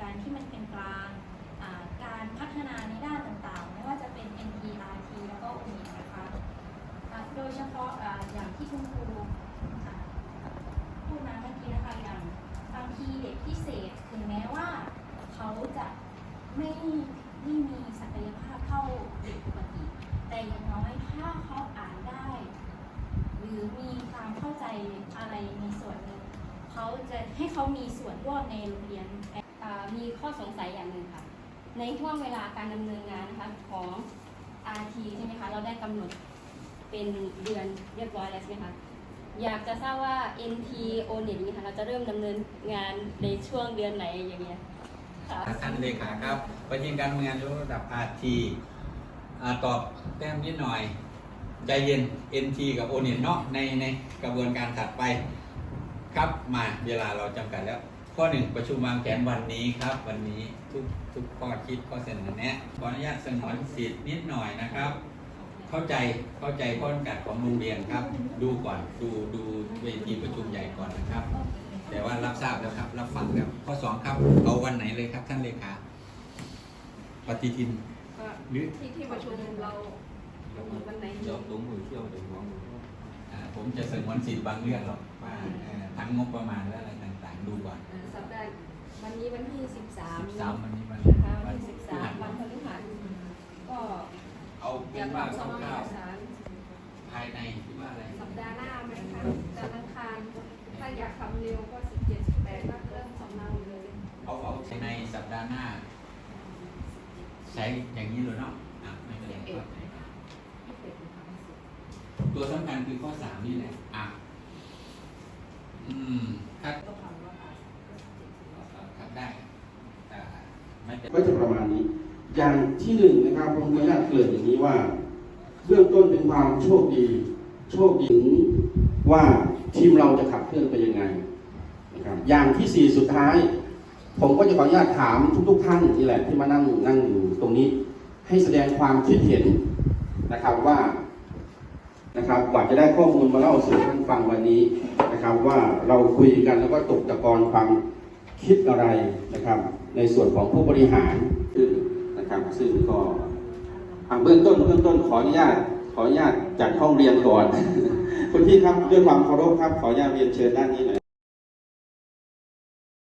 การที่มันเป็นกลางการพัฒนาในด้านต่างๆ ไม่ว่าจะเป็น NPRT แล้วก็ o n i นะคะโดยเฉพาะอ่าอย่างที่คุณครูพูดมาเมื่อกี้นะคะอย่างบางทีเด็กพิเศษถึงแม้ว่าเขาจะไม่ได้มีศักยภาพเท่าเด็กปกติ แต่อย่างน้อยถ้าเขาอ่านได้ หรือมีความเข้าใจอะไรในส่วนหนึ่งเขาจะให้เขามีส่วนร่วมในโรงเรียนมีข้อสงสัยอย่างหนึ่งค่ะ ในห่วงเวลาการดำเนินงานนะคะของ RT ใช่ไหมคะ เราได้กำหนดเป็นเดือนเรียบร้อยแล้วใช่ไหมคะ อยากจะทราบว่า NT o n e t นี้ค่ะเราจะเริ่มดำเนินงานในช่วงเดือนไหนอย่างเงี้ยค่ะท่านเลขาครับประชิงการทำงานยกระดับ RT อตอบแต้มนิดหน่อย ใจเย็น NT กับ o n e t เนาะในในกระบวนการถัดไป ครับมาเวลาเราจำกัดแล้ว ข้อหนึ่งประชุมวางแผนวันนี้ครับ วันนี้ทุกทุกข้อคิดข้อเสนอแนะขออนุญาตสงวนสิทธิ์นิดหน่อยนะครับ เข้าใจเข้าใจข้อจำกัดของโรงเรียนครับ ดูก่อนดูดูเวทีประชุมใหญ่ก่อนนะครับ แต่ว่ารับทราบแล้วครับ รับฟังแล้วข้อสองครับเอาวันไหนเลยครับท่านเลขาปฏิทิน ก็หรือ ที่ที่ประชุมเรากำหนดวันไหนดีเดี๋ยวตุ้งมือเที่ยวเดี๋ยวหัวมืออ่าผมจะสงวนสิทธิ์บางเรื่องหรอกว่าเอ่อทั้งงบประมาณและอะไรต่างๆ ดูก่อนเอ่อสัปดาห์ วันนี้วันที่สิบสามสิบสามวันนี้วันนะคะวัวันนที่สิบสามวันพฤหัสก็เอาอเป็ยานกว่าทำสมคร่าเอวกสารๆภายในที่ว่าอะไรสัปดาห์หน้าไหมคะจันทร์อังคารถ้าอยากทำเร็วก็สิบเจ็ดสิบแปดก็เริ่มสำเนาเลยเอาเอาในสัปดาห์หน้าใช้อย่างนี้เลยเนาะอะไม่เป็นไรครับตัวสำคัญคือข้อสามนี่แหละอะอืมถ้าครับได้อ่าไม่เป็น ก็จะประมาณนี้ อย่างที่หนึ่งนะครับผมขออนุญาตเกริ่นอย่างนี้ว่า เบื้องต้นเป็นความโชคดี โชคดีว่าทีมเราจะขับเคลื่อนไปยังไงนะครับอย่างที่สี่สุดท้าย ผมก็จะขออนุญาตถามทุกๆท่านนี่แหละที่มานั่งนั่งอยู่ตรงนี้ ให้แสดงความคิดเห็นนะครับว่านะครับกว่าจะได้ข้อมูลมาเล่าสู่ท่านฟังวันนี้นะครับ ว่าเราคุยกันแล้วก็ตกตะกอนความ คิดอะไรนะครับ ในส่วนของผู้บริหารซึ่งนะครับซึ่งก็อะเบื้องต้นเบื้องต้นขออนุญาตขออนุญาตจัดห้องเรียนก่อนคุณพี่ครับด้วยความเคารพครับขออนุญาตเรียนเชิญด้านนี้หน่อย